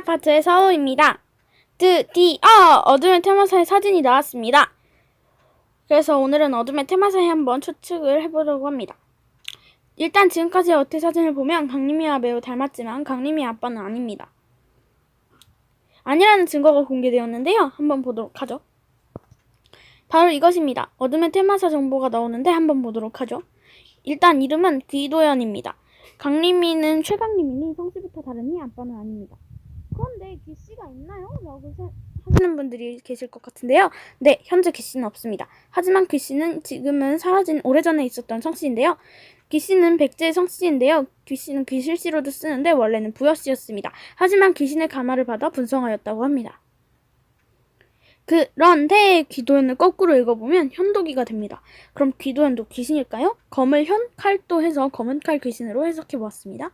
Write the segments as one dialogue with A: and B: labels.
A: 아파트의 서우입니다. 드디어 어둠의 테마사의 사진이 나왔습니다. 그래서 오늘은 어둠의 테마사에 한번 추측을 해보려고 합니다. 일단 지금까지의 어태 사진을 보면 강림이와 매우 닮았지만 강림이 아빠는 아닙니다. 아니라는 증거가 공개되었는데요. 한번 보도록 하죠. 바로 이것입니다. 어둠의 테마사 정보가 나오는데 한번 보도록 하죠. 일단 이름은 귀도연입니다. 강림이는 최강림이니 성씨부터 다르니 아빠는 아닙니다. 그런데 귀씨가 있나요? 라고 세- 하시는 분들이 계실 것 같은데요. 네, 현재 귀씨는 없습니다. 하지만 귀씨는 지금은 사라진 오래전에 있었던 성씨인데요. 귀씨는 백제의 성씨인데요. 귀씨는 귀실씨로도 쓰는데 원래는 부여씨였습니다. 하지만 귀신의 가마를 받아 분성하였다고 합니다. 그런데 귀도현을 거꾸로 읽어보면 현도기가 됩니다. 그럼 귀도현도 귀신일까요? 검을 현, 칼도 해서 검은 칼 귀신으로 해석해보았습니다.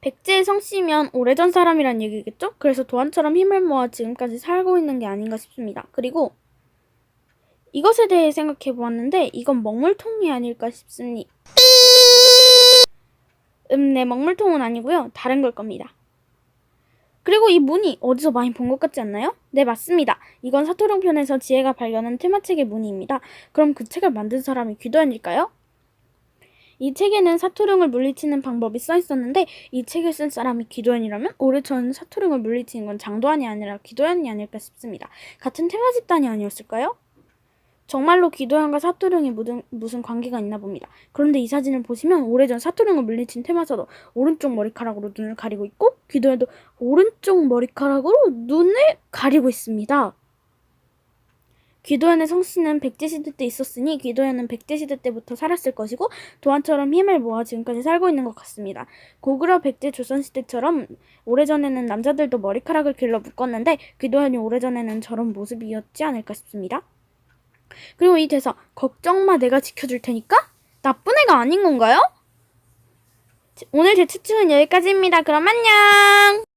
A: 백제의 성씨면 오래전 사람이란 얘기겠죠? 그래서 도안처럼 힘을 모아 지금까지 살고 있는 게 아닌가 싶습니다. 그리고 이것에 대해 생각해 보았는데 이건 먹물통이 아닐까 싶습니다. 음, 네, 먹물통은 아니고요. 다른 걸 겁니다. 그리고 이 문이 어디서 많이 본 것 같지 않나요? 네, 맞습니다. 이건 사토룡 편에서 지혜가 발견한 테마책의 문의입니다. 그럼 그 책을 만든 사람이 귀도현일까요? 이 책에는 사토룡을 물리치는 방법이 써 있었는데 이 책을 쓴 사람이 귀도현이라면 오래전 사토룡을 물리치는 건 장도환이 아니라 귀도현이 아닐까 싶습니다. 같은 테마 집단이 아니었을까요? 정말로 귀도현과 사토룡이 무슨, 관계가 있나 봅니다. 그런데 이 사진을 보시면 오래전 사토룡을 물리친 테마사도 오른쪽 머리카락으로 눈을 가리고 있고 귀도현도 오른쪽 머리카락으로 눈을 가리고 있습니다. 귀도현의 성씨는 백제 시대 때 있었으니 귀도현은 백제 시대 때부터 살았을 것이고 도안처럼 힘을 모아 지금까지 살고 있는 것 같습니다. 고구려 백제 조선 시대처럼 오래전에는 남자들도 머리카락을 길러 묶었는데 귀도현이 오래전에는 저런 모습이었지 않을까 싶습니다. 그리고 이 대사 걱정 마 내가 지켜줄 테니까 나쁜 애가 아닌 건가요? 오늘 제 추측은 여기까지입니다. 그럼 안녕.